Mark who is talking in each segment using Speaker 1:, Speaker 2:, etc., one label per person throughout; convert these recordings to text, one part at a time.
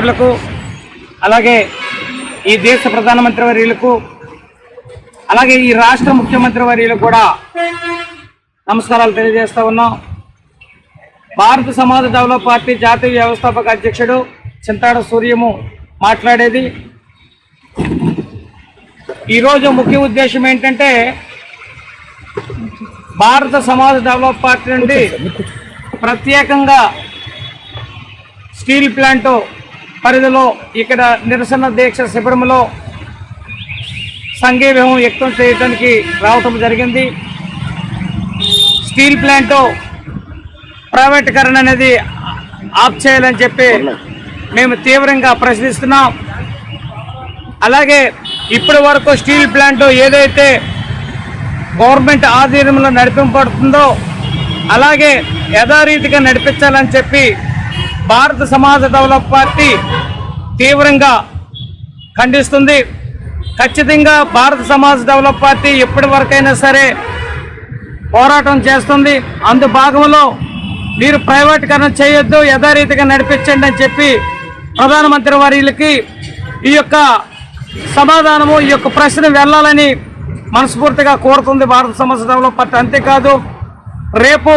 Speaker 1: మిత్రులకు అలాగే ఈ దేశ ప్రధానమంత్రి వర్యులకు అలాగే ఈ రాష్ట్ర ముఖ్యమంత్రి వర్యులకు కూడా నమస్కారాలు తెలియజేస్తూ ఉన్నాం. భారత సమాజ డెవలప్ పార్టీ జాతీయ వ్యవస్థాపక అధ్యక్షుడు చింతాడ సూర్యము మాట్లాడేది. ఈరోజు ముఖ్య ఉద్దేశం ఏంటంటే భారత సమాజ డెవలప్ పార్టీ నుండి ప్రత్యేకంగా స్టీల్ ప్లాంట్ పరిధిలో ఇక్కడ నిరసన దీక్ష శిబిరంలో సంఘీవ్యం వ్యక్తం చేయడానికి రావటం జరిగింది. స్టీల్ ప్లాంట్ ప్రైవేటీకరణ అనేది ఆఫ్ చేయాలని చెప్పి మేము తీవ్రంగా ప్రశ్నిస్తున్నాం. అలాగే ఇప్పటి వరకు స్టీల్ ప్లాంట్ ఏదైతే గవర్నమెంట్ ఆధీనంలో నడిపింపబడుతుందో అలాగే యథారీతిగా నడిపించాలని చెప్పి భారత సమాజ డెవలప్ పార్టీ తీవ్రంగా ఖండిస్తుంది. ఖచ్చితంగా భారత సమాజ్ డెవలప్ పార్టీ ఎప్పటి వరకైనా సరే పోరాటం చేస్తుంది. అందు భాగంలో మీరు ప్రైవేటీకరణ చేయొద్దు యథారీతిగా నడిపించండి అని చెప్పి ప్రధానమంత్రి వారికి ఈ యొక్క సమాధానము ఈ యొక్క ప్రశ్న వెళ్ళాలని మనస్ఫూర్తిగా కోరుతుంది భారత సమాజ డెవలప్ పార్టీ. అంతేకాదు రేపు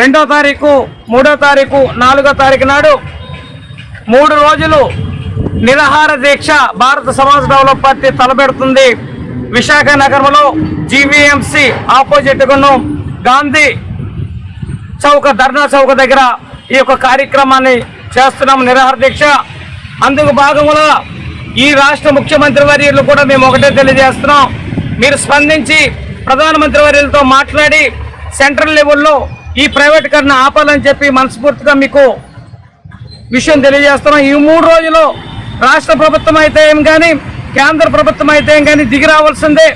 Speaker 1: రెండో తారీఖు మూడో తారీఖు నాలుగో తారీఖు నాడు మూడు రోజులు నిరాహార దీక్ష భారత సమాజ్ డెవలప్ పార్టీ తలపెడుతుంది. విశాఖ నగరంలో జీవీఎంసీ ఆపోజిట్గాను గాంధీ చౌక ధర్నా చౌక దగ్గర ఈ యొక్క కార్యక్రమాన్ని చేస్తున్నాం నిరాహార దీక్ష. అందుకు భాగంలో ఈ రాష్ట్ర ముఖ్యమంత్రి వర్యులు కూడా మేము ఒకటే తెలియజేస్తున్నాం. మీరు స్పందించి ప్రధానమంత్రి వర్యులతో మాట్లాడి సెంట్రల్ లెవెల్లో ఈ ప్రైవేటీకరణ ఆపాలని చెప్పి మనస్ఫూర్తిగా మీకు విషయం తెలియజేస్తున్నాం. ఈ మూడు రోజులు రాష్ట్ర ప్రభుత్వం అయితే ఏం కానీ కేంద్ర ప్రభుత్వం అయితే ఏం కానీ దిగి రావాల్సిందే.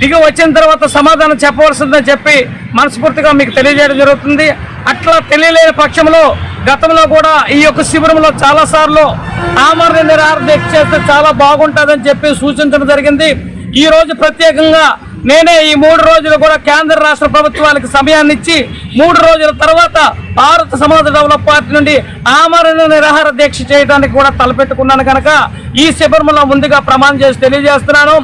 Speaker 1: దిగి వచ్చిన తర్వాత సమాధానం చెప్పవలసిందని చెప్పి మనస్ఫూర్తిగా మీకు తెలియజేయడం జరుగుతుంది. అట్లా తెలియలేని పక్షంలో గతంలో కూడా ఈ యొక్క శిబిరంలో చాలా సార్లు ఆమరణ నిరాహార దీక్ష చేస్తే చాలా బాగుంటుందని చెప్పి సూచించడం జరిగింది. ఈరోజు ప్రత్యేకంగా నేనే ఈ మూడు రోజులు కూడా కేంద్ర రాష్ట్ర ప్రభుత్వాలకు సమయాన్ని ఇచ్చి మూడు రోజుల తర్వాత భారత సమాజ డెవలప్ పార్టీ నుండి ఆమరణ నిరాహార దీక్ష చేయడానికి కూడా తలపెట్టుకున్నాను కనుక ఈ శిబిరంలో ముందుగా ప్రమాణం చేసి తెలియజేస్తున్నాను.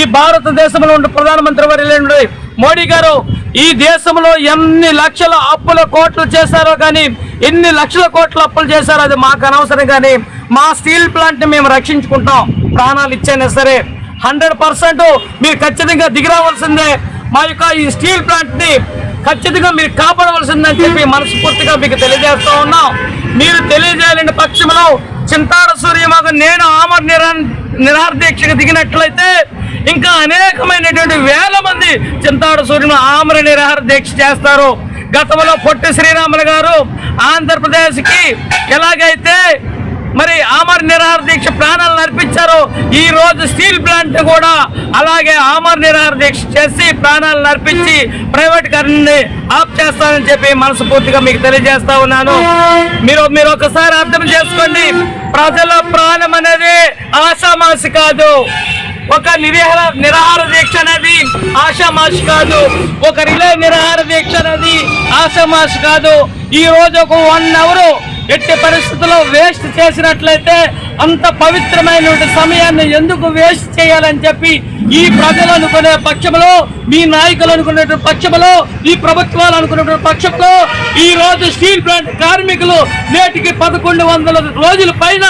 Speaker 1: ఈ భారతదేశంలో ఉండే ప్రధానమంత్రి వర్యులు మోడీ గారు ఈ దేశంలో ఎన్ని లక్షల అప్పుల కోట్లు చేశారో కానీ ఎన్ని లక్షల కోట్ల అప్పులు చేశారో అది మాకు అనవసరం కానీ మా స్టీల్ ప్లాంట్ని మేము రక్షించుకుంటాం ప్రాణాలు ఇచ్చైనా సరే హండ్రెడ్ పర్సెంట్ మీరు ఖచ్చితంగా దిగిరావాల్సిందే. మా యొక్క ఈ స్టీల్ ప్లాంట్ని ఖచ్చితంగా మీరు కాపాడవలసిందని చెప్పి మనస్ఫూర్తిగా మీకు తెలియజేస్తా ఉన్నాం. మీరు తెలియజేయాలని పక్షంలో చింతాడ సూర్యమాగ నేను ఆమర నిరా నిరాహార దిగినట్లయితే ఇంకా అనేకమైనటువంటి వేల మంది చింతాడ సూర్యుని ఆమర నిరాహార దీక్ష చేస్తారు. గతంలో పొట్టి శ్రీరాములు గారు ఆంధ్రప్రదేశ్కి ఎలాగైతే మరి ఆమర్ నిరాహార దీక్ష ప్రాణాలను అర్పించారు. ఈ రోజు స్టీల్ ప్లాంట్ కూడా అలాగే ఆమర్ నిరాహార దీక్ష చేసి ప్రాణాలను అర్పించి ప్రైవేట్ కరెంట్ని ఆఫ్ చేస్తానని చెప్పి మనస్ఫూర్తిగా మీకు తెలియజేస్తా ఉన్నాను. మీరు మీరు ఒకసారి అర్థం చేసుకోండి. ప్రజల ప్రాణం అనేది ఆశామాసి కాదు. ఒక నిరాహార నిరాహార దీక్ష అనేది ఆషామాషి కాదు. ఒక రిలే నిరాహార దీక్ష అనేది ఆషామాషి కాదు. ఈ రోజు ఒక వన్ అవర్ ఎట్టి పరిస్థితుల్లో వేస్ట్ చేసినట్లయితే అంత పవిత్రమైనటువంటి సమయాన్ని ఎందుకు వేస్ట్ చేయాలని చెప్పి ఈ ప్రజలు అనుకునే పక్షంలో మీ నాయకులు అనుకునేటువంటి పక్షంలో ఈ ప్రభుత్వాలు అనుకునేటువంటి పక్షంలో ఈ రోజు స్టీల్ ప్లాంట్ కార్మికులు నేటికి పదకొండు వందల రోజుల పైన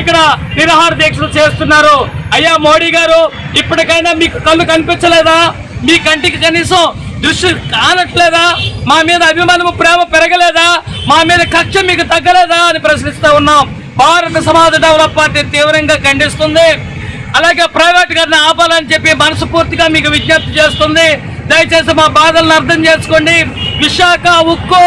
Speaker 1: ఇక్కడ నిరాహార దీక్షలు చేస్తున్నారు. అయ్యా మోడీ గారు ఇప్పటికైనా మీకు కళ్ళు కనిపించలేదా? మీ కంటికి కనీసం దృష్టి కానట్లేదా? మా మీద అభిమానము ప్రేమ పెరగలేదా? మా మీద కక్ష మీకు తగ్గలేదా అని ప్రశ్నిస్తూ ఉన్నాం. భారత సమాజ డెవలప్ పార్టీ తీవ్రంగా ఖండిస్తుంది. అలాగే ప్రైవేట్ గారిని ఆపాలని చెప్పి మనస్ఫూర్తిగా మీకు విజ్ఞప్తి చేస్తుంది. దయచేసి మా బాధలను అర్థం చేసుకోండి. విశాఖ ఉక్కు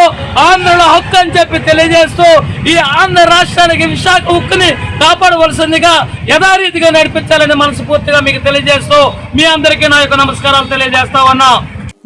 Speaker 1: ఆంధ్రలో హక్కు అని చెప్పి తెలియజేస్తూ ఈ ఆంధ్ర రాష్ట్రానికి విశాఖ ఉక్కుని కాపాడవలసిందిగా యథారీతిగా నడిపించాలని మనస్ఫూర్తిగా మీకు తెలియజేస్తూ మీ అందరికీ నా యొక్క నమస్కారాలు తెలియజేస్తా ఉన్నా.